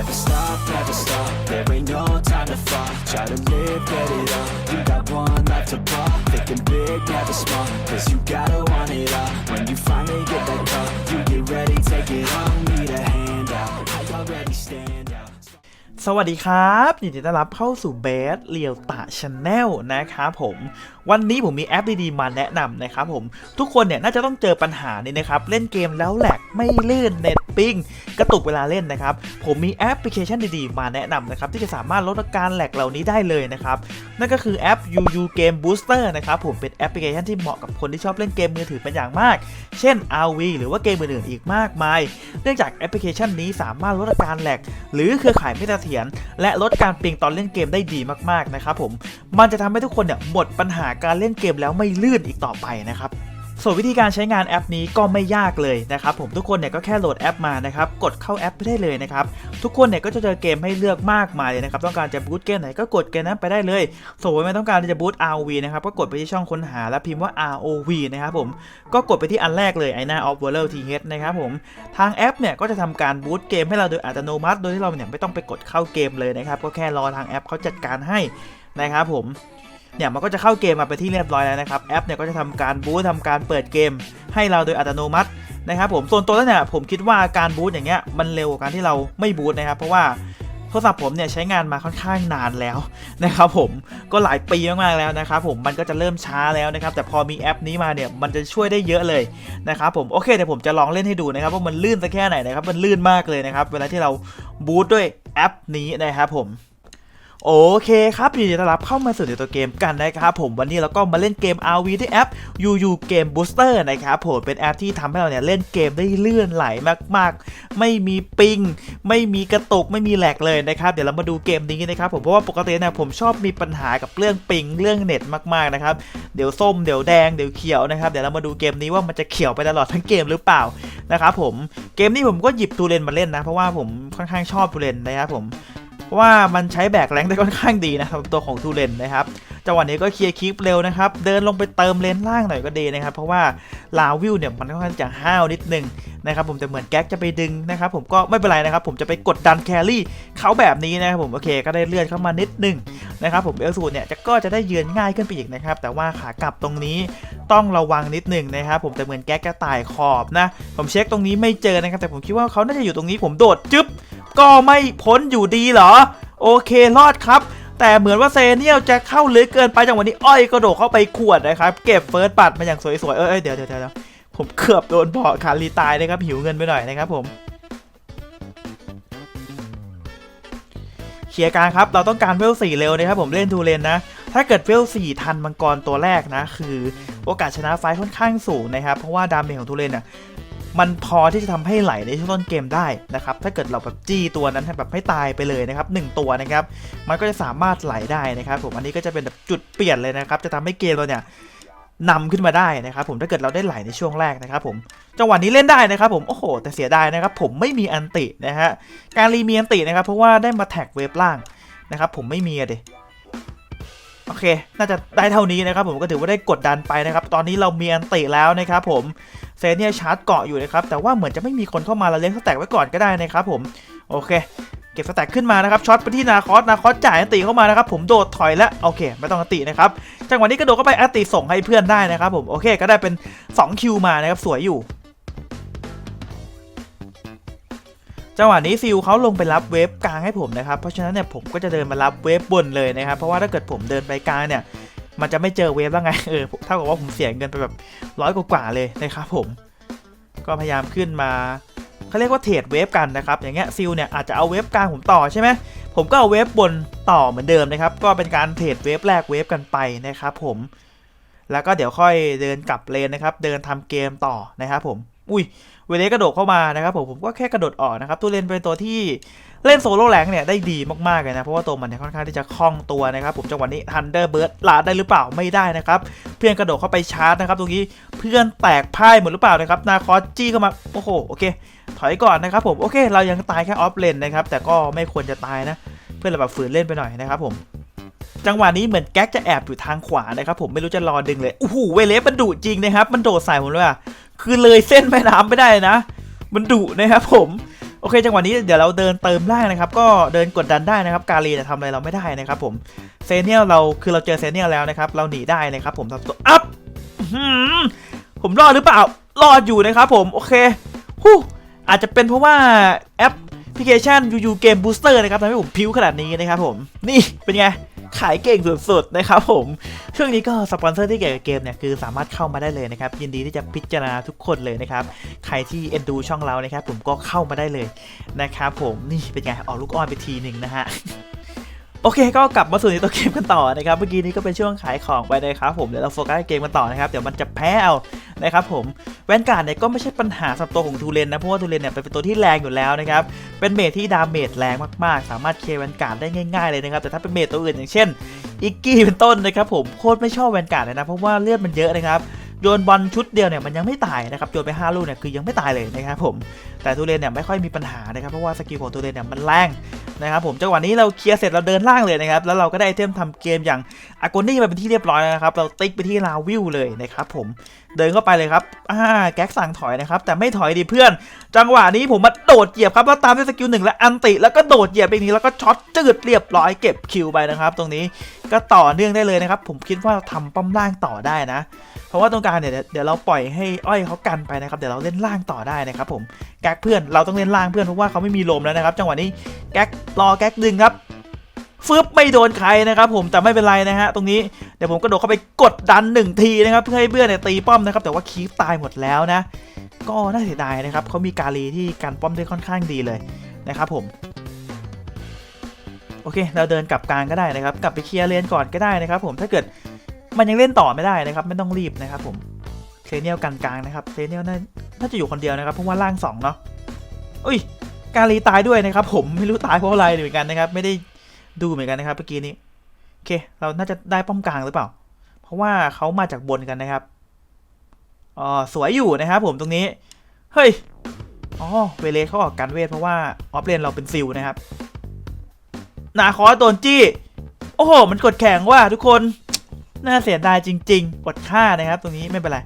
Never stop, never stop. There ain't no time to fall. Try to live, get it up. You got one life to ball. Thinking big, never small. Cause you gotta want it all. When you finally get that call, you get ready, take it on. Need a hand out. I already stand out. สวัสดีครับยินดีต้อนรับเข้าสู่เบสเรียวตาชาแนลนะครับผมวันนี้ผมมีแอปดีๆมาแนะนำนะครับผมทุกคนเนี่ยน่าจะต้องเจอปัญหานี้นะครับเล่นเกมแล้วแหลกไม่ลื่นเน็ตปิ้งกระตุกเวลาเล่นนะครับผมมีแอปพลิเคชันดีๆ มาแนะนำนะครับที่จะสามารถลดอาการแหลกเหล่านี้ได้เลยนะครับนั่นก็คือแอป UU Game Booster นะครับผมเป็นแอปพลิเคชันที่เหมาะกับคนที่ชอบเล่นเกมมือถือเป็นอย่างมาก เช่น RV หรือว่าเกมอื่นๆอีกมากมาย เนื่องจากแอปพลิเคชันนี้สามารถลดอาการแหลกหรือเครือข่ายไม่เสถียรและลดการปิงตอนเล่นเกมได้ดีมากๆนะครับผมมันจะทำให้ทุกคนเนี่ยหมดปัญหาการเล่นเกมแล้วไม่ลื่นอีกต่อไปนะครับส่วนวิธีการใช้งานแอปนี้ก็ไม่ยากเลยนะครับผมทุกคนเนี่ยก็แค่โหลดแอปมานะครับกดเข้าแอปไปได้เลยนะครับทุกคนเนี่ยก็จะเจอเกมให้เลือกมากมายเลยนะครับต้องการจะบูตเกมไหนก็กดเกมนั้นไปได้เลยส่วนไม่ต้องการจะบูต ROV นะครับก็กดไปที่ช่องค้นหาแล้วพิมพ์ว่า ROV นะครับผมก็กดไปที่อันแรกเลยไอหน้า of w o r l d TH นะครับผมทางแอปเนี่ยก็จะทำการบูตเกมให้เราโดยอัตโนมัติ โดยที่เราเนี่ยไม่ต้องไปกดเข้าเกมเลยนะครับก็แค่รอทางแอปเขาจัดการให้นะครับผม เนี่ยมันก็จะเข้าเกมมาไปนที่เรียบร้อยแล้วนะครับแอปเนี่ยก็จะทำการบูตทำการเปิดเกม ให้เราโดยอัตโนมัตินะครับผมส่วนตัวแล้วเนี่ยผมคิดว่าการบูตอย่างเงี้ยมันเร็วกว่าการที่เราไม่บูตนะครับเพราะว่าโทรศัพท์ผมเนี่ยใช้งานมาค่อนข้างนานแล้วนะครับผมก็หลายปีมากๆแล้วนะครับผมมันก็จะเริ่มช้าแล้วนะครับแต่พอมีแอปนี้มาเนี่ยมันจะช่วยได้เยอะเลยนะครับผมโอเคเดี๋ยวผมจะลองเล่นให้ดูนะครับว่ามันลื่นสักแค่ไหนนะครับมันลื่นมากเลยนะครับเวลาที่เราบูตด้วยแอปนี้นะครับผม โอเคครับยินดีต้อนรับเข้ามาสู่ในตัวเกมกันนะครับผมวันนี้เราก็มาเล่นเกม RV ที่แอป UU Game Booster นะครับผมเป็นแอปที่ทำให้เราเนี่ยเล่นเกมได้เลื่อนไหลมาก ๆ ไม่มีปิง ไม่มีกระตุกไม่มีแหลกเลยนะครับเดี๋ยวเรามาดูเกมนี้นะครับผมเพราะว่าปกติเนี่ยผมชอบมีปัญหากับเรื่องปิงเรื่องเน็ตมากๆนะครับเดี๋ยวส้มเดี๋ยวแดงเดี๋ยวเขียวนะครับเดี๋ยวเรามาดูเกมนี้ว่ามันจะเขียวไปตลอดทั้งเกมหรือเปล่านะครับผมเกมนี้ผมก็หยิบตูเลนมาเล่นนะเพราะว่าผมค่อนข้างชอบตูเลนนะครับผม เพราะว่ามันใช้แบกแรงได้ค่อนข้างดีนะครับตัวของทูเลนนะครับจังหวะนี้ก็เคลียร์คลิปเร็วนะครับเดินลงไปเติมเลนล่างหน่อยก็ดีนะครับ เพราะว่าลาวิวเนี่ยมันค่อนข้างจะห้าวนิดนึงนะครับผมแต่เหมือนแก๊กจะไปดึงนะครับผมก็ไม่เป็นไรนะครับผมจะไปกดดันแครี่เขาแบบนี้นะครับผมโอเคก็ได้เลื่อนเข้ามานิดนึงนะครับผมเอลสูเนี่ยจะก็จะได้ยืนง่ายขึ้นไปอีกนะครับแต่ว่าขากลับตรงนี้ต้องระวังนิดนึงนะครับผมแต่เหมือนแก๊กกระต่ายขอบนะ ผมเช็คตรงนี้ไม่เจอนะครับแต่ผมคิดว่าเขาน่าจะอยู่ตรงนี้ผมโดดจึ๊บ ก็ไม่พ้นอยู่ดีเหรอ โอเครอดครับ แต่เหมือนว่าเซเนียลจะเข้าลึกเกินไปจังหวะนี้อ้อยกระโดดเข้าไปขวดนะครับ เก็บเฟิร์สปัดมาอย่างสวยๆเอ้ยเดี๋ยวเดี๋ยวเดี๋ยวผมเกือบโดนเบอคารีตายนะครับหิวเงินไปหน่อยนะครับผมเคลียร์กลางครับ เราต้องการเวล4เร็วนะครับผมเล่นทูเลนนะ ถ้าเกิดเวล4ทันมังกรตัวแรกนะ คือโอกาสชนะไฟค่อนข้างสูงนะครับ เพราะว่าดาเมจของทูเลนอะ มันพอที่จะทำให้ไหลในช่วงต้นเกมได้นะครับถ้าเกิดเราแบบจี้ตัวนั้นให้แบบให้ตายไปเลยนะครับหนึ่งตัวนะครับมันก็จะสามารถไหลได้นะครับผมอันนี้ก็จะเป็นแบบจุดเปลี่ยนเลยนะครับจะทำให้เกมเราเนี่ยนำขึ้นมาได้นะครับผมถ้าเกิดเราได้ไหลในช่วงแรกนะครับผมจังหวะนี้เล่นได้นะครับผมโอ้โห แต่เสียดายนะครับผมไม่มีอันตินะฮะการรีมีอันตินะครับเพราะว่าได้มาแท็กเวฟล่างนะครับผมไม่มีอะเด โอเค น่าจะได้เท่านี้นะครับผมก็ถือว่าได้กดดันไปนะครับ ตอนนี้เรามีอันติแล้วนะครับผมเซนเนี่ยชาร์จเกาะอยู่นะครับ แต่ว่าเหมือนจะไม่มีคนเข้ามาเราเลี้ยงสแต็กไว้ก่อนก็ได้นะครับผม โอเค เก็บสแต็กขึ้นมานะครับช็อตไปที่นาคอสนาคอสจ่ายอันติเข้ามานะครับ ผมโดดถอยแล้วโอเค ไม่ต้องอันตินะครับจังหวะนี้กระโดดเข้าไปอันติส่งให้เพื่อนได้นะครับผมโอเค ก็ได้เป็น 2 คิวมานะครับสวยอยู่ จังหวะนี้ซิลเขาลงไปรับเวฟกลางให้ผมนะครับ เพราะฉะนั้นเนี่ยผมก็จะเดินมารับเวฟบนเลยนะครับ เพราะว่าถ้าเกิดผมเดินไปกลางเนี่ยมันจะไม่เจอเวฟแล้วไง เออ เท่ากับว่าผมเสียเงินไปแบบร้อยกว่าๆเลยนะครับผม ก็พยายามขึ้นมาเขาเรียกว่าเทรดเวฟกันนะครับ อย่างเงี้ยซิลเนี่ยอาจจะเอาเวฟกลางผมต่อใช่ไหม ผมก็เอาเวฟบนต่อเหมือนเดิมนะครับ ก็เป็นการเทรดเวฟแรกเวฟกันไปนะครับผม แล้วก็เดี๋ยวค่อยเดินกลับเลนนะครับ เดินทำเกมต่อนะครับผม อุ้ยเวเลสกระโดดเข้ามานะครับผมผมก็แค่กระโดดออกนะครับตัวเลนเป็นตัวที่เล่นโซโล่แรงเนี่ยได้ดีมากๆเลยนะเพราะว่าตัวมันเนี่ยค่อนข้างที่จะคล่องตัวนะครับผมจังหวะนี้ทันเดอร์เบิร์ดลาดได้หรือเปล่าไม่ได้นะครับเพื่อนกระโดดเข้าไปชาร์จนะครับตรงนี้เพื่อนแตกพ่ายหมดหรือเปล่านะครับนาคอสจี้เข้ามาโอ้โหโอเค ถอยก่อนนะครับผมโอเค เรายังตายแค่ออฟเลนนะครับแต่ก็ไม่ควรจะตายนะ เพื่อนเราแบบฝืนเล่นไปหน่อยนะครับผมจังหวะนี้เหมือนแก๊กจะแอบอยู่ทางขวานะครับผมไม่รู้จะรอดึงเลยโอ้โหเวเลฟมันดุจริงนะครับมันโดดใส่ผมเลยอะ คือเลยเส้นแม่น้ำไม่ได้นะ มันดุนะครับผมโอเคจังหวะนี้เดี๋ยวเราเดินเติมล่างนะครับ ก็เดินกดดันได้นะครับ กาลีจะทำอะไรเราไม่ได้นะครับ ผมเซเนียลเราคือเราเจอเซเนียลแล้วนะครับ เราหนีได้นะครับ ผมทำตัวอัพผมรอดหรือเปล่ารอดอยู่นะครับ ผมโอเคฮู้อาจจะเป็นเพราะว่าแอปพลิเคชัน UU Game Booster นะครับทำให้ผมพิ้วขนาดนี้นะครับ ผมนี่เป็นไง ขายเก่งสุดๆนะครับผม ช่วงนี้ก็สปอนเซอร์ที่เกี่ยวกับเกมเนี่ยคือสามารถเข้ามาได้เลยนะครับยินดีที่จะพิจารณาทุกคนเลยนะครับใครที่เอ็นดูช่องเรานะครับผมก็เข้ามาได้เลยนะครับผมนี่เป็นไงออกลูกอ้อนไปทีหนึ่งนะฮะ โอเคก็กลับมาสู่ในตัวเกมกันต่อนะครับเมื่อกี้นี้ก็เป็นช่วงขายของไปนะครับผมเดี๋ยวเราโฟกัสเกมกันต่อนะครับเดี๋ยวมันจะแพ้เอานะครับผมแวนการ์ดเนี่ยก็ไม่ใช่ปัญหาสำหรับตัวของทูเรนนะเพราะว่าทูเรนเนี่ยเป็นตัวที่แรงอยู่แล้วนะครับเป็นเมทที่ดาเมจแรงมากๆ สามารถเคลียร์แวนการ์ดได้ง่ายๆเลยนะครับแต่ถ้าเป็นเมทตัวอื่นอย่างเช่นอิกกี้เป็นต้นนะครับผมโคตรไม่ชอบแวนการ์ดเลยนะเพราะว่าเลือดมันเยอะนะครับโยนบอลชุดเดียวเนี่ยมันยังไม่ตายนะครับโยนไป5ลูกเนี่ยคือยังไม่ตายเลยนะครับผมแต่ทูเรนเนี่ยไม่ค่อยมีปัญหานะครับเพราะว่าสกิลของทูเรนเนี่ยมันแรงนะครับผมจังหวะนี้เราเคลียร์เสร็จเราเดินล่างเลยนะครับแล้วเราก็ได้ไอเทมทำเกมอย่างอากนี่มาเป็นที่เรียบร้อยนะครับเราติ๊กไปที่ลาวิวเลยนะครับผมเดินเข้าไปเลยครับอ่าแก๊กสั่งถอยนะครับแต่ไม่ถอยดิเพื่อน จังหวะนี้ผมมาโดดเหยียบครับแล้วตามด้วยสกิลหนึ่งและอันติแล้วก็โดดเหยียบไปอีกทีแล้วก็ช็อตจืดเรียบร้อยเก็บคิวไปนะครับตรงนี้ก็ต่อเนื่องได้เลยนะครับผมคิดว่าเราทำป้อมล่างต่อได้นะ เพราะว่าตรงกลางเนี่ยเดี๋ยวเดี๋ยวเราปล่อยให้อ้อยเขากันไปนะครับเดี๋ยวเราเล่นล่างต่อได้นะครับผม แก๊กเพื่อนเราต้องเล่นล่างเพื่อนเพราะว่าเขาไม่มีลมแล้วนะครับ จังหวะนี้แก๊กรอแก๊กดึงครับฟึบไม่โดนใครนะครับผมแต่ไม่เป็นไรนะฮะตรงนี้เดี๋ยวผมกระโดดเข้าไปกดดันหนึ่งทีนะครับเพื่อให้เพื่อนเนี่ยตีป้อมนะครับแต่ว่าคีฟตายหมดแล้วนะ ก็น่าเสียดายนะครับเขามีกาลีที่กันป้อมได้ค่อนข้างดีเลยนะครับผมโอเค เราเดินกลับกลางก็ได้นะครับ กลับไปเคลียร์เลนก่อนก็ได้นะครับ ผมถ้าเกิดมันยังเล่นต่อไม่ได้นะครับ ไม่ต้องรีบนะครับผม ซเนียลกันกลางนะครับเซเนียลน่าจะอยู่คนเดียวนะครับเพราะว่าล่างสองเนาะอุ้ยกาลีตายด้วยนะครับ ผมไม่รู้ตายเพราะอะไรเหมือนกันนะครับ ไม่ได้ดูเหมือนกันนะครับเมื่อกี้นี้โอเค เราน่าจะได้ป้อมกลางหรือเปล่า เพราะว่าเขามาจากบนกันนะครับอ๋อสวยอยู่นะครับผมตรงนี้เฮ้ยอ๋อเวเลสเขาออกกันเวทเพราะว่าออฟเลนเราเป็นซิลนะครับนาคอสโดนจี้ โอ้โห มันกดแข่งว่าทุกคน น่าเสียดายจริง ๆ กดค่านะครับ ตรงนี้ไม่เป็นไร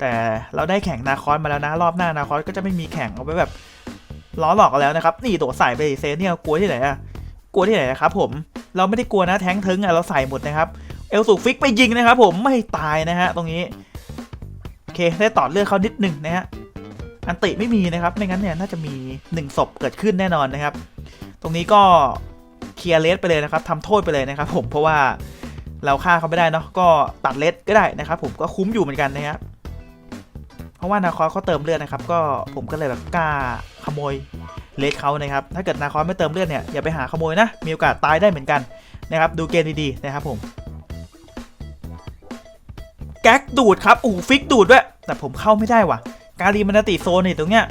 แต่เราได้แข่งนาคอสมาแล้วนะ รอบหน้านาคอสก็จะไม่มีแข่งเอาไว้แบบล้อหลอกกันแล้วนะครับ นี่ตัวใส่ไปเซเนี่ยกลัวที่ไหนอะกลัวที่ไหนนะครับผมเราไม่ได้กลัวนะแท้งทึงอะเราใส่หมดนะครับเอลสูฟิกไปยิงนะครับ ผมไม่ตายนะฮะตรงนี้โอเคได้ต่อเลือดเขานิดหนึ่งนะฮะอันติไม่มีนะครับไม่งั้นเนี่ยน่าจะมีหนึ่งศพเกิดขึ้นแน่นอนนะครับ ตรงนี้ก็เคลียร์เลสไปเลยนะครับทำโทษไปเลยนะครับ ผมเพราะว่าเราฆ่าเขาไม่ได้เนาะก็ตัดเลสก็ได้นะครับ ผมก็คุ้มอยู่เหมือนกันนะครับ เพราะว่านาคอสเขาเติมเลือดนะครับ ก็ผมก็เลยแบบกล้าขโมยเลสเขานะครับ ถ้าเกิดนาคอสไม่เติมเลือดเนี่ยอย่าไปหาขโมยนะ มีโอกาสตายได้เหมือนกันนะครับ ดูเกมดีๆนะครับผม แก๊กดูดครับอู้ฟิกดูดด้วย แต่ผมเข้าไม่ได้ว่ะ การีมันติโซนนี่ตรงเนี้ย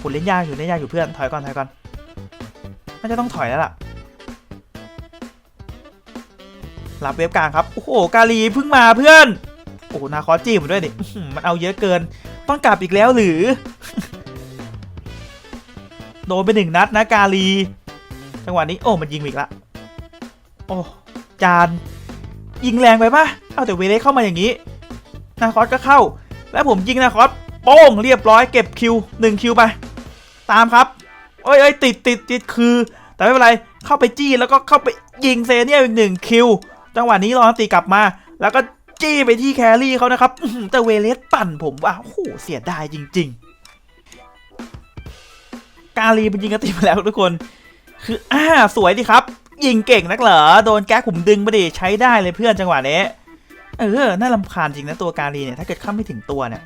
ผมเล่นยากอยู่เล่นยากอยู่เพื่อนถอยก่อนถอยก่อนน่าจะต้องถอยแล้วล่ะรับเว็บกลางครับ โอ้โห กาลีเพิ่งมาเพื่อน โอ้นาคอสจี้ผมด้วยดิมันเอาเยอะเกิน ต้องกลับอีกแล้วหรือ โดนไปหนึ่งนัดนะกาลี จังหวะนี้โอ้มันยิงอีกละ โอ้จาน ยิงแรงไปปะเอาแต่เวเลสเข้ามาอย่างนี้ นาคอสก็เข้า แล้วผมยิงนาคอสโป้งเรียบร้อยเก็บคิวหนึ่งคิวไป ตามครับเอ้ยเอ้ยติดติดติดคือ แต่ไม่เป็นไรเข้าไปจี้แล้วก็เข้าไปยิงเซเนียอีกหนึ่งคิวจังหวะนี้รอตีกลับมา แล้วก็ จี้ไปที่แครี่เขานะครับแต่เวเลสปั่นผมว่าโอ้โหเสียดายจริง ๆ กาลีเป็นยิงกระติมาแล้วทุกคน คืออ่าสวยดีครับ ยิงเก่งนักเหรอโดนแก๊กผมดึงไปดิใช้ได้เลยเพื่อนจังหวะนี้เออน่ารำคาญจริงนะตัวกาลีเนี่ยถ้าเกิดข้ามไม่ถึงตัวเนี่ย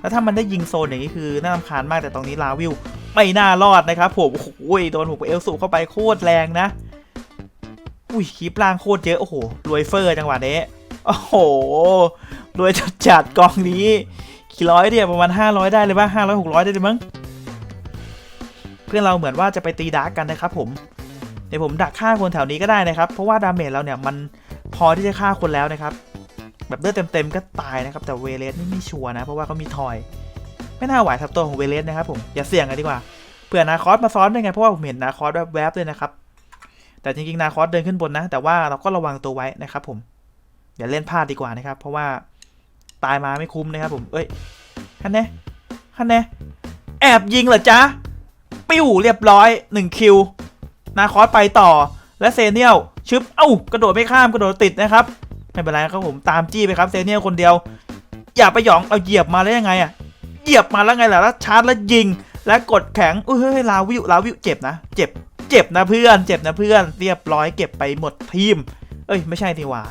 แล้วถ้ามันได้ยิงโซนอย่างนี้คือน่ารำคาญมากแต่ตรงนี้ลาวิวไม่น่ารอดนะครับผมโอ้โหโดนผมกับเอลสูเข้าไปโคตรแรงนะ อุ้ยคลิปล่างโคตรเยอะโอ้โหรวยเฟอร์จังหวะนี้ โอ้โห รวยจัดจัดกองนี้กี่ร้อยเดียประมาณห้าร้อยได้เลยป่ะห้าร้อยหกร้อยได้เลยมั้ง เพื่อนเราเหมือนว่าจะไปตีดาร์กกันนะครับผม เดี๋ยวผมดักฆ่าคนแถวนี้ก็ได้นะครับ เพราะว่าดาเมจเราเนี่ยมันพอที่จะฆ่าคนแล้วนะครับ แบบเลือดเต็มๆก็ตายนะครับ แต่เวเลสนี่ไม่ชัวร์นะ เพราะว่าเขามีทอย ไม่น่าไหวทับตัวของเวเลสนะครับผม อย่าเสี่ยงกันดีกว่า เผื่อนาคอสมาซ้อนได้ไง เพราะว่าผมเห็นนาคอสแวบๆเลยนะครับ แต่จริงๆนาคอสเดินขึ้นบนนะ แต่ว่าเราก็ระวังตัวไว้นะครับผม อย่าเล่นพลาดดีกว่านะครับ เพราะว่าตายมาไม่คุ้มนะครับผม เอ้ยฮันเน่ฮันเน่แอบยิงเหรอจ๊ะ ปิ้วเรียบร้อย1คิว นาคอสไปต่อ และเซเนียลชึบ เอ้ากระโดดไม่ข้ามกระโดดติดนะครับ ไม่เป็นไรครับผมตามจี้ไปครับเซเนียลคนเดียว อย่าไปหยองเอาเหยียบมาแล้วยังไงอะเหยียบมาแล้วไงล่ะแล้วชาร์จแล้วยิง และกดแข็งอุ้ยเฮ้ยลาวิวลาวิวเจ็บนะ เจ็บ เจ็บนะเพื่อน เจ็บนะเพื่อน เรียบร้อยเก็บไปหมดทีม เอ้ยไม่ใช่ทีว่า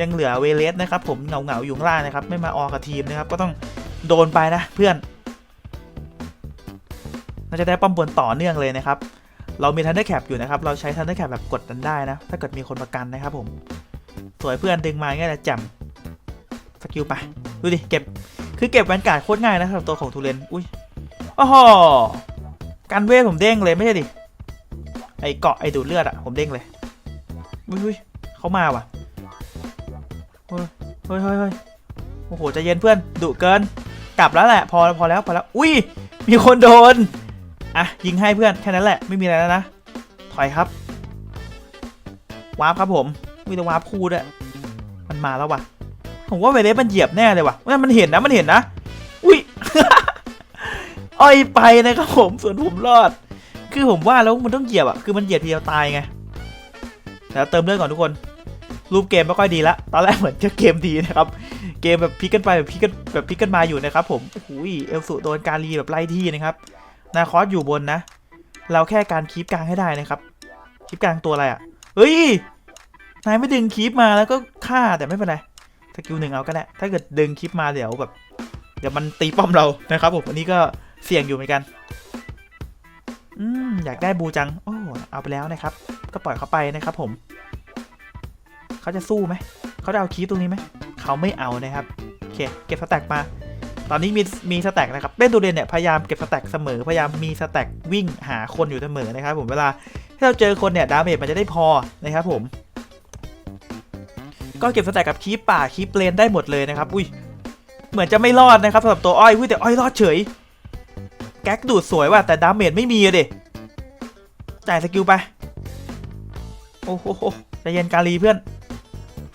ยังเหลือเวเลสนะครับผมเหงาเหงาอยู่งล่างนะครับ ไม่มาออกกับทีมนะครับ ก็ต้องโดนไปนะเพื่อนน่าจะได้ป้อมบนต่อเนื่องเลยนะครับ เรามีทันเดอร์แคปอยู่นะครับ เราใช้ทันเดอร์แคปแบบกดดันได้นะ ถ้าเกิดมีคนประกันนะครับผม สวยเพื่อนดึงมาง่ายนะจ่มสกิลไป ดูดิ เก็บ คือเก็บแวนการ์ดโคตรง่ายนะสำหรับตัวของทูเรน อุ้ยโอ้โหการเวทผมเด้งเลยไม่ใช่ดิ ไอเกาะไอดูดเลือดอะผมเด้งเลย อุ้ยเขามาว่ะ เฮ้ยเฮ้ยเฮ้ยโอ้โหจะเย็นเพื่อนดุเกิน กลับแล้วแหละ พอพอแล้วพอแล้วอุ้ยมีคนโดนอะยิงให้เพื่อนแค่นั้นแหละไม่มีอะไรแล้วนะถอยครับวาร์ปครับผมมีแต่วาร์ปคู่ด้วยมันมาแล้วว่ะ ผมว่าเวเลสมันเหยียบแน่เลยว่ะว่ามันเห็นนะมันเห็นนะอุ้ยอ้อยไปนะครับผมส่วนผมรอด คือผมว่าแล้วมันต้องเหยียบอะคือมันเหยียบทีเดียวตายไงแล้วเติมเลือดก่อนทุกคน รูปเกมไม่ค่อยดีละตอนแรกเหมือนจะเกมดีนะครับ เกมแบบพลิกกันไปแบบพลิกกันแบบพลิกกันมาอยู่นะครับผมโอ้โหเอลสุโดนการรีแบบไล่ที่นะครับ นาคอสอยู่บนนะ เราแค่การคีปกลางให้ได้นะครับ คีปกลางตัวอะไรอะ่ะ เฮ้ย นายไม่ดึงคีปมาแล้วก็ฆ่าแต่ไม่เป็นไร สกิลหนึ่งเอาก็ได้ ถ้าเกิดดึงคีปมาเดี๋ยวแบบ เดี๋ยวมันตีป้อมเรานะครับผม อันนี้ก็เสี่ยงอยู่เหมือนกัน อืมอยากได้บูจัง โอ้ เอาไปแล้วนะครับ ก็ปล่อยเขาไปนะครับผม เขาจะสู้ไหม เขาจะเอาคีปตรงนี้ไหม เขาไม่เอานะครับ โอเค เก็บสแต็กมา ตอนนี้มีมีสแต็กนะครับ เล่นตูเรียนเนี่ยพยายามเก็บสแต็กเสมอ พยายามมีสแต็กวิ่งหาคนอยู่เสมอนะครับผม เวลาที่เราเจอคนเนี่ยดาเมจมันจะได้พอนะครับผม ก็เก็บสแต็กกับคีปป่าคีปเลนได้หมดเลยนะครับ อุ้ย เหมือนจะไม่รอดนะครับสำหรับตัวอ้อย อุ้ยแต่อ้อยรอดเฉย แก๊กดูดสวยว่ะแต่ดาเมจไม่มีอะดิจ่ายสกิลไป โอ้โหใจเย็นกาลีเพื่อน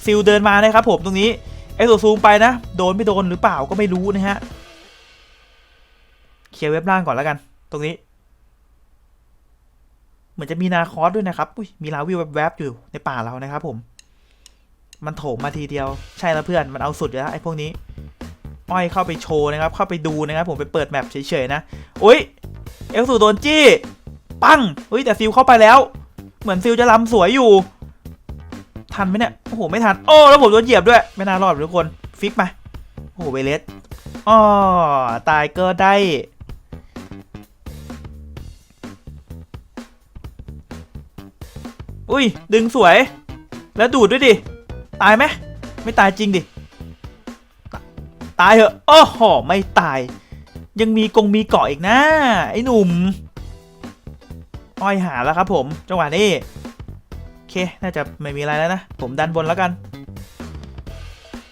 ซิลเดินมานะครับผมตรงนี้เอ็กโซซูมไปนะ โดนไม่โดนหรือเปล่าก็ไม่รู้นะฮะเคลียร์เว็บล่างก่อนแล้วกัน ตรงนี้ เหมือนจะมีนาคอสด้วยนะครับอุ้ยมีลาวิวแวบๆอยู่ในป่าเรานะครับผม มันโถมมาทีเดียวใช่แล้วเพื่อนมันเอาสุดอยู่แล้วไอ้พวกนี้ อ้อยเข้าไปโชว์นะครับ เข้าไปดูนะครับ ผมไปเปิดแมปเฉยๆนะอุ้ยเอลสูโดนจี้ปังอุ้ยแต่ซิลเข้าไปแล้ว เหมือนซิลจะล้ำสวยอยู่ ทันไหมเนี่ย อ้โหไม่ทันโอ้แล้วผมโดนเหยียบด้วย ไม่น่ารอดทุกคนฟิกมาโอ้โหเวเลสอ๋อตายก็ได้อุ้ย ดึงสวย แล้วดูดด้วยดิ ตายไหมไม่ตายจริงดิตตายเหอะโอ้โหไม่ตาย ยังมีกงมีเกาะอีกนะ ไอ้หนุ่ม อ้อยหาแล้วครับผม จังหวะนี้ เค น่าจะไม่มีอะไรแล้วนะ ผมดันบนแล้วกัน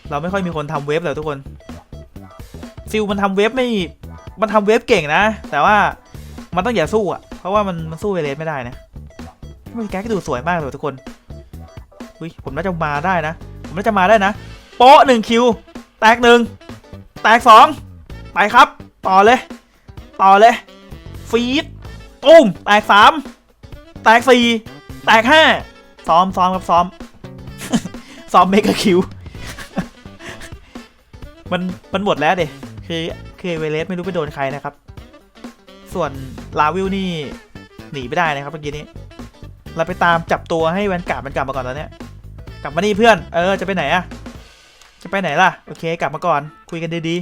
เราไม่ค่อยมีคนทำเว็บเลยทุกคน ซิลมันทำเว็บไม่ มันทำเว็บเก่งนะ แต่ว่ามันต้องอย่าสู้อะ เพราะว่ามันมันสู้เวเลสไม่ได้นะไม่แก๊กดูสวยมากเลยทุกคนอุ้ยผมน่าจะมาได้นะ ผมน่าจะมาได้นะ โป๊ะหนึ่งคิว แตกหนึ่ง แตกสอง ไปครับ ต่อเลย ต่อเลย ฟีดตุ้ม แตกสาม แตกสี่ แตกห้า ซ้อมซ้อมครับซ้อม ซ้อมเมกะคิว มันมันหมดแล้วเด็คือคือเวเลสไม่รู้ไปโดนใครนะครับ ส่วนลาวิลนี่หนีไม่ได้นะครับเมื่อกี้นี้ เราไปตามจับตัวให้แวนการ์ดมันกลับมาก่อนตอนเนี้ย กลับมานี่เพื่อน เออจะไปไหนอะจะไปไหนล่ะ โอเค กลับมาก่อน คุยกันดี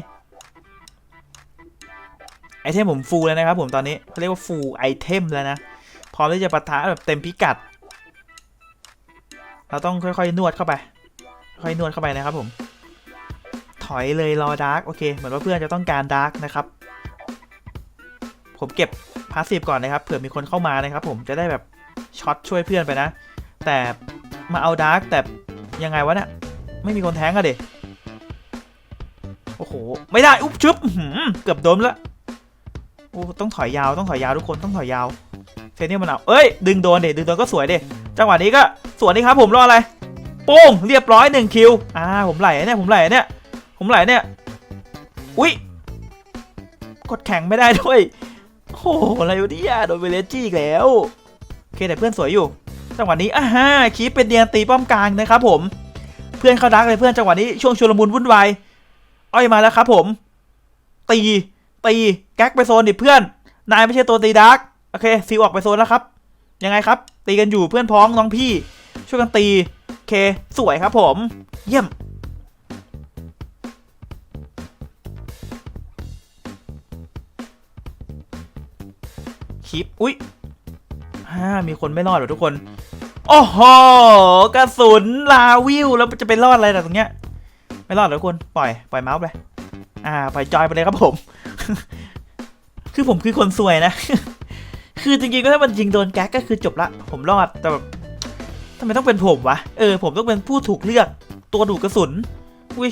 ๆไอเทมผมฟูลแล้วนะครับผมตอนนี้เขาเรียกว่าฟูลไอเทมแล้วนะพร้อมที่จะปะทะแบบเต็มพิกัด เราต้องค่อยๆ นวดเข้าไป ค่อยนวดเข้าไปนะครับผม ถอยเลยรอดาร์กโอเค เหมือนว่าเพื่อนจะต้องการดาร์กนะครับ ผมเก็บพาสซีฟก่อนนะครับ เผื่อมีคนเข้ามานะครับ ผมจะได้แบบช็อตช่วยเพื่อนไปนะ แต่มาเอาดาร์กแต่ยังไงวะเนี่ย ไม่มีคนแทงอะเด็โอ้โห ไม่ได้ อุ๊บชึบเกือบโดนล้วโอ้ต้องถอยยาว ต้องถอยยาวทุกคน ต้องถอยยาวเซนเนี่ยมันเอาเอ้ย ดึงโดนเด็ดึงโดนก็สวยเด็จังหวะนี้ก็ สวยนี่ครับผมรออะไรโป้งเรียบร้อยหนึ่งคิวอ่าผมไหลเนี่ยผมไหลเนี่ยผมไหลเนี่ยอุ๊ยกดแข่งไม่ได้ด้วยโอ้โหอะไรวะเนี่ยโดนเวเลจี้อีกแล้วโอเคแต่เพื่อนสวยอยู่จังหวะนี้อ่าฮะคีปเป็นเดียนตีป้อมกลางนะครับผมเพื่อนเข้าดักเลยเพื่อนจังหวะนี้ช่วงชุลมุนวุ่นวายอ้อยมาแล้วครับผม ตีตีแก๊กไปโซนดิเพื่อน นายไม่ใช่ตัวตีดักโอเคซีออกไปโซนแล้วครับ ยังไงครับ ตีกันอยู่เพื่อนพ้องน้องพี่ ช่วยกันตีโอเค สวยครับผม เยี่ยม คลิป อุ๊ยฮ่ามีคนไม่รอดหรอทุกคน โอ้โห กระสุน ลาวิว แล้วจะไปรอดอะไรล่ะตรงเนี้ย ไม่รอดหรอทุกคน ปล่อย ปล่อยเมาส์ไป อ่า ปล่อยจอยไปเลยครับผม คือผมคือคนซวยนะ คือจริงๆก็ถ้ามันยิงโดนแก๊กก็คือจบละ ผมรอด แต่แบบ ทำไมต้องเป็นผมวะ เออ ผมต้องเป็นผู้ถูกเลือก ตัวดูกระสุน อุ้ย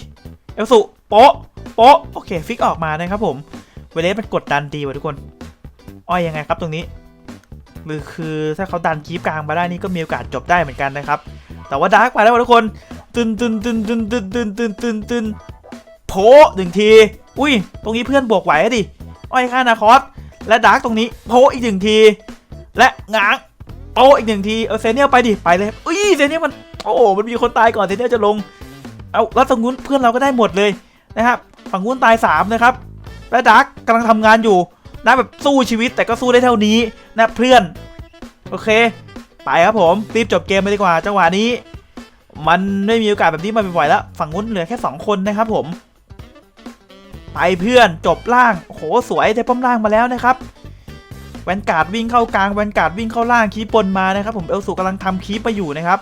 เอลสุโป๊ะ โป๊ะ โอเค ฟิกออกมานะครับผม เวเลสมันกดดันดีว่ะทุกคน อ้อยยังไงครับตรงนี้ หรือคือถ้าเขาดันคีบกลางมาได้นี่ก็มีโอกาสจบได้เหมือนกันนะครับ แต่ว่าดาร์กมาแล้วทุกคน ตึนตึนตึนตึนตึนตึนตึนตึนตึนโผหนึ่งที อุ้ย ตรงนี้เพื่อนบวกไหวดิ อ้อยค่านาคอส และดาร์กตรงนี้โผอีกหนึ่งที และง้าง โปอีกหนึ่งทีเอาเซเนียลไปดิไปเลยอุ้ยเซเนียลมันโอ้โหมันมีคนตายก่อนเซเนียลจะลงเอาแล้วตรงนู้นเพื่อนเราก็ได้หมดเลยนะครับฝั่งนู้นตายสามนะครับและดาร์กกำลังทำงานอยู่นะแบบสู้ชีวิตแต่ก็สู้ได้เท่านี้นะเพื่อนโอเค ไปครับผมรีบจบเกมไปดีกว่าจังหวะนี้ มันไม่มีโอกาสแบบนี้มาบ่อยๆแล้ว ฝั่งนู้นเหลือแค่2คนนะครับผมไปเพื่อนจบล่างโหสวยได้ป้อมล่างมาแล้วนะครับ แวนการ์ดวิ่งเข้ากลางแวนการ์ดวิ่งเข้าล่างคีปนมานะครับผมเอลสูกำลังทำคีปไปอยู่นะครับ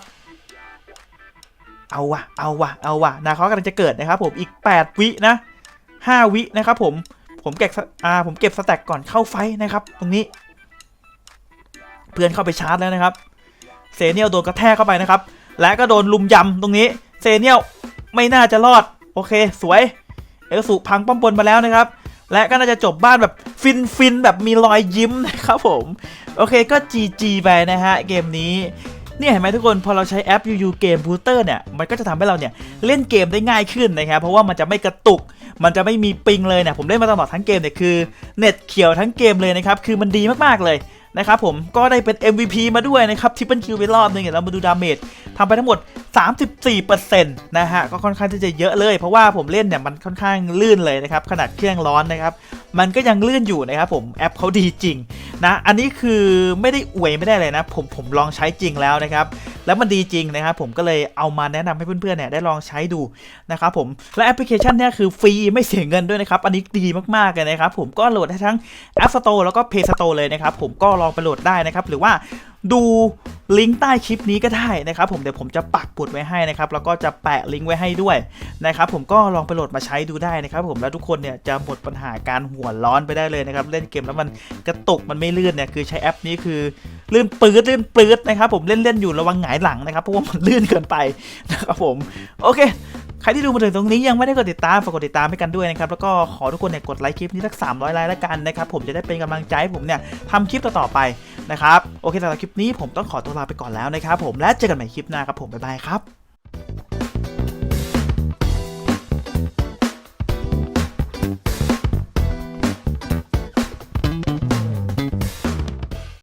เอาวะเอาวะเอาวะนาคอสกำลังจะเกิดนะครับผมอีก 8 วินะ 5 วินะครับผมผมเก็บสอ่าผมเก็บสแต็กก่อนเข้าไฟนะครับ ตรงนี้ เพื่อนเข้าไปชาร์จแล้วนะครับเซเนียลโดนกระแทกเข้าไปนะครับ และก็โดนลุมยำตรงนี้เซเนียลไม่น่าจะรอด โอเค สวย เอลสุพังป้อมบนมาแล้วนะครับ และก็น่าจะจบบ้านแบบฟินฟินๆแบบมีรอยยิ้มนะครับผม โอเคก็ GG ไปนะฮะ เกมนี้เนี่ยเห็นไหมทุกคนพอเราใช้แอป UU Game Booster เนี่ย มันก็จะทำให้เราเนี่ย เล่นเกมได้ง่ายขึ้นนะครับ เพราะว่ามันจะไม่กระตุก มันจะไม่มีปิงเลยเนี่ย ผมเล่นมาตลอดทั้งเกมเนี่ยคือเน็ตเขียวทั้งเกมเลยนะครับ คือมันดีมากๆเลย นะครับผมก็ได้เป็น MVP มาด้วยนะครับทิปเปิลคิวไปรอบนึงเดี๋ยวเรามาดูดาเมจทำไปทั้งหมด 34%นะฮะก็ค่อนข้างที่จะเยอะเลย เพราะว่าผมเล่นเนี่ยมันค่อนข้างลื่นเลยนะครับขนาดเครื่องร้อนนะครับมันก็ยังลื่นอยู่นะครับผมแอปเขาดีจริงนะอันนี้คือไม่ได้อวยไม่ได้เลยนะผมผมลองใช้จริงแล้วนะครับ แล้วมันดีจริงนะครับผมก็เลยเอามาแนะนำให้เพื่อนๆเนี่ยได้ลองใช้ดูนะครับผมและแอปพลิเคชันเนี่ยคือฟรีไม่เสียเงินด้วยนะครับอันนี้ดีมากๆเลยนะครับผมก็โหลดได้ทั้ง App Store แล้วก็ Play Store เลยนะครับผมก็ลองไปโหลดได้นะครับหรือว่าดูลิงก์ใต้คลิปนี้ก็ได้นะครับผมเดี๋ยวผมจะปักปุดไว้ให้นะครับแล้วก็จะแปะลิงก์ไว้ให้ด้วยนะครับผมก็ลองไปโหลดมาใช้ดูได้นะครับผมแล้วทุกคนเนี่ยจะหมดปัญหาการหัวร้อนไปได้เลยนะครับเล่นเกมแล้วมันกระตุกมันไม่ลื่นเนี่ยคือใช้แอปนี้คือ ลื่นปื๊ดลื่นปื๊ดนะครับผมเล่นๆอยู่ระวังหงายหลังนะครับเพราะว่ามันลื่นเกินไปนะครับผมโอเคใครที่ดูมาถึงตรงนี้ยังไม่ได้กดติดตามฝากกดติดตามให้กันด้วยนะครับแล้วก็ขอทุกคนเนี่ยกดไลค์คลิปนี้สัก 300 ไลค์แล้วกันนะครับผมจะได้เป็นกำลังใจให้ผมเนี่ยทำคลิปต่อๆไปนะครับโอเคสำหรับคลิปนี้ผมต้องขอตัวลาไปก่อนแล้วนะครับผมและเจอกันใหม่คลิปหน้าครับผมบ๊ายบายครับ